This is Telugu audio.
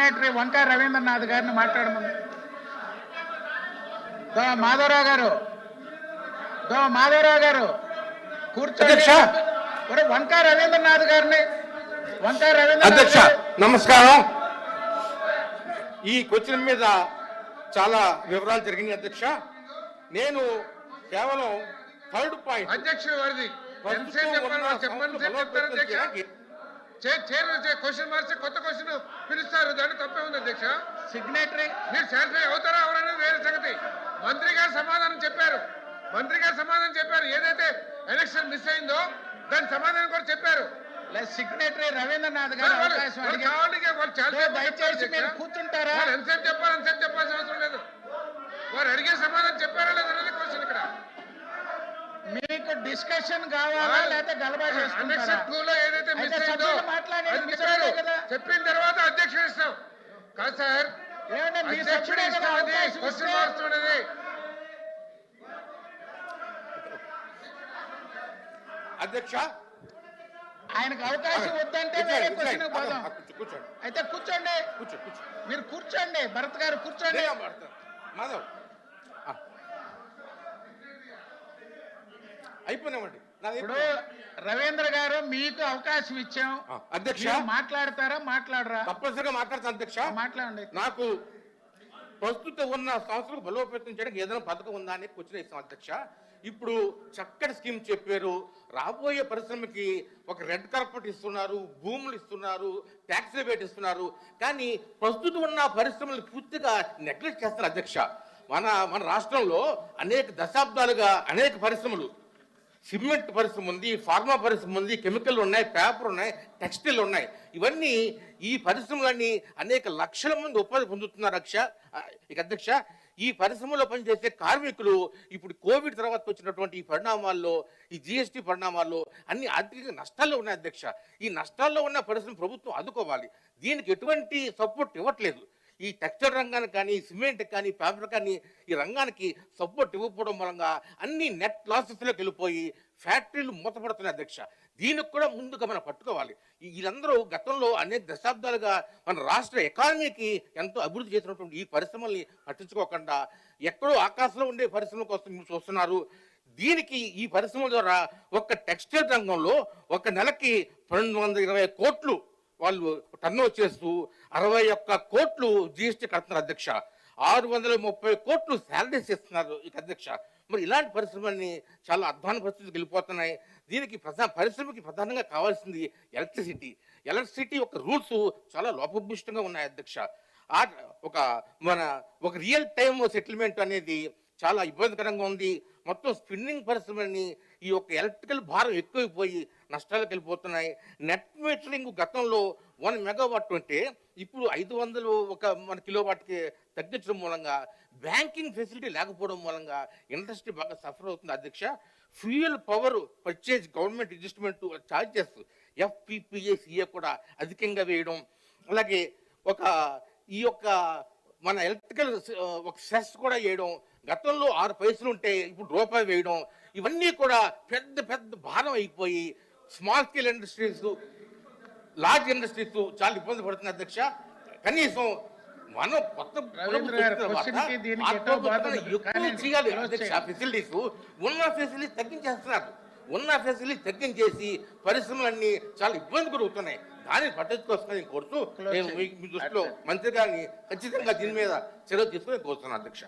సిగ్నేటరీ వంకా రవీంద్రనాథ్ గారిని మాట్లాడమని దో మాధవరావు గారు. దో మాధవరావు గారు. కూర్చోండి. అధ్యక్ష. వంకా రవీంద్రనాథ్ గారిని. వంకా రవీంద్రనాథ్ అధ్యక్ష నమస్కారం. ఈ క్వశ్చన్ మీద చాలా వివరాలు జరిగినాయి అధ్యక్ష. నేను కేవలం థర్డ్ పాయింట్. వాళ్ళు చెప్పండి క్వశ్చన్ మార్చి కొత్త క్వశ్చన్ పిలుస్తారు. దాన్ని తప్పే ఉంది అధ్యక్ష. సిగ్నేటరీ మీరు సాటిస్ఫై అవుతారా అవరనేది వేరే సంగతి. మంత్రి గారు సమాధానం చెప్పారు. మంత్రి గారు సమాధానం చెప్పారు. ఏదైతే ఎలక్షన్ మిస్ అయిందో దాని సమాధానం కూడా చెప్పారు. లేదా సిగ్నేటరీ రవీంద్రనాథ్ గారు. కూర్చుంటారా? ఎంతసేపు చెప్పాలి ఎంతసేపు చెప్పాల్సిన అవసరం లేదు. వారు అడిగే సమాధానం చెప్పారా లేదనేది డిస్కషన్ కావాలా లేకపోతే గలబా టూ లో ఏదైతే మిస్ అయిందో కదా. చెప్పిన తర్వాత అధ్యక్షుడు ఇస్తాం. కాదు సార్ అది క్వశ్చన్ అధ్యక్ష? ఆయనకు అవకాశం వద్దంటే వేరే. క్వశ్చన్ పోదాం. అయితే కూర్చోండి. కూర్చో కూర్చో. మీరు కూర్చోండి. భరత్ గారు కూర్చోండి. మాధవ్. అయిపోయినామండి. ఇప్పుడు. రవీంద్ర గారు మీకు అవకాశం ఇచ్చాం. అధ్యక్ష. మాట్లాడతారా మాట్లాడరా? తప్పనిసరిగా మాట్లాడతాను అధ్యక్ష. మాట్లాడండి. నాకు ప్రస్తుతం ఉన్న సంస్థలకు బలోపేతం చేయడానికి ఏదైనా పథకం ఉందా అని క్వశ్చన్ ఇస్తాం అధ్యక్ష. ఇప్పుడు చక్కటి స్కీమ్ చెప్పారు. రాబోయే పరిశ్రమకి ఒక రెడ్ కార్పెట్ ఇస్తున్నారు భూములు ఇస్తున్నారు ట్యాక్స్ రిబేట్ ఇస్తున్నారు. కానీ ప్రస్తుతం ఉన్న పరిశ్రమలు పూర్తిగా నెగ్లెక్ట్ చేస్తారు అధ్యక్ష. మన మన రాష్ట్రంలో అనేక దశాబ్దాలుగా అనేక పరిశ్రమలు సిమెంట్ పరిశ్రమ ఉంది ఫార్మా పరిశ్రమ ఉంది కెమికల్ ఉన్నాయి పేపర్ ఉన్నాయి టెక్స్టైల్ ఉన్నాయి. ఇవన్నీ ఈ పరిశ్రమలన్నీ అనేక లక్షల మంది ఉపాధి పొందుతున్నారు అక్ష ఇక అధ్యక్ష. ఈ పరిశ్రమలో పనిచేసే కార్మికులు ఇప్పుడు కోవిడ్ తర్వాత వచ్చినటువంటి ఈ పరిణామాల్లో ఈ జిఎస్టీ పరిణామాల్లో అన్ని ఆర్థిక నష్టాల్లో ఉన్నాయి అధ్యక్ష. ఈ నష్టాల్లో ఉన్న పరిశ్రమ ప్రభుత్వం ఆదుకోవాలి. దీనికి ఎటువంటి సపోర్ట్ ఇవ్వట్లేదు. ఈ టెక్స్టైల్ రంగానికి కానీ సిమెంట్ కానీ పేపర్ కానీ ఈ రంగానికి సపోర్ట్ ఇవ్వకపోవడం మూలంగా అన్ని నెట్ లాసెస్లోకి వెళ్ళిపోయి ఫ్యాక్టరీలు మూతపడుతున్నాయి అధ్యక్ష. దీనికి కూడా ముందుగా మనం పట్టుకోవాలి. వీళ్ళందరూ గతంలో అనేక దశాబ్దాలుగా మన రాష్ట్ర ఎకానమీకి ఎంతో అభివృద్ధి చేసినటువంటి ఈ పరిశ్రమల్ని పట్టించుకోకుండా ఎక్కడో ఆకాశంలో ఉండే పరిశ్రమల కోసం మీరు చూస్తున్నారు. దీనికి ఈ పరిశ్రమ ద్వారా ఒక్క టెక్స్టైల్ రంగంలో ఒక నెలకి పన్నెండు వందల ఇరవై కోట్లు వాళ్ళు టర్న్ చేస్తూ అరవై ఒక్క కోట్లు జిఎస్టీ కడుతున్నారు అధ్యక్ష. ఆరు వందల ముప్పై కోట్లు శాలరీస్ ఇస్తున్నారు ఇక అధ్యక్ష. మరి ఇలాంటి పరిశ్రమల్ని చాలా అధ్వాన పరిస్థితికి వెళ్ళిపోతున్నాయి. దీనికి ప్రధా పరిశ్రమకి ప్రధానంగా కావాల్సింది ఎలక్ట్రిసిటీ. ఎలక్ట్రిసిటీ యొక్క రూల్స్ చాలా లోపభూష్టంగా ఉన్నాయి అధ్యక్ష. ఆ ఒక మన ఒక రియల్ టైమ్ సెటిల్మెంట్ అనేది చాలా ఇబ్బందికరంగా ఉంది. మొత్తం స్పిన్నింగ్ పరిశ్రమని ఈ యొక్క ఎలక్ట్రికల్ భారం ఎక్కువైపోయి నష్టాలకు వెళ్ళిపోతున్నాయి. నెట్ మీటరింగ్ గతంలో వన్ మెగావాట్ ఉంటే ఇప్పుడు ఐదు వందలు ఒక మన కిలోవాట్కి తగ్గించడం మూలంగా బ్యాంకింగ్ ఫెసిలిటీ లేకపోవడం మూలంగా ఇండస్ట్రీ బాగా సఫర్ అవుతుంది అధ్యక్ష. Fuel power purchase government adjustment charges చేస్తూ కూడా అధికంగా వేయడం. అలాగే ఒక ఈ యొక్క మన ఎలక్ట్రికల్ ఒక సెస్ కూడా వేయడం. గతంలో ఆరు పైసలు ఉంటే ఇప్పుడు రూపాయి వేయడం ఇవన్నీ కూడా పెద్ద పెద్ద భారం అయిపోయి small scale industries large industries చాలా ఇబ్బంది పడుతుంది అధ్యక్ష. కనీసం మనం కొత్త. ఎక్కువ చేయాలి అధ్యక్ష. ఫెసిలిటీస్ ఉన్న ఫెసిలిటీస్ తగ్గించేస్తున్నారు. ఉన్న ఫెసిలిటీ తగ్గించేసి పరిశ్రమలన్నీ చాలా ఇబ్బంది గురవుతున్నాయి దాన్ని పట్టించుకోవాల్సిన నేను కోరుతూ నేను మీ దృష్టిలో మంత్రి గారిని ఖచ్చితంగా దీని మీద చర్య తీసుకుని కోరుతున్నాను అధ్యక్ష.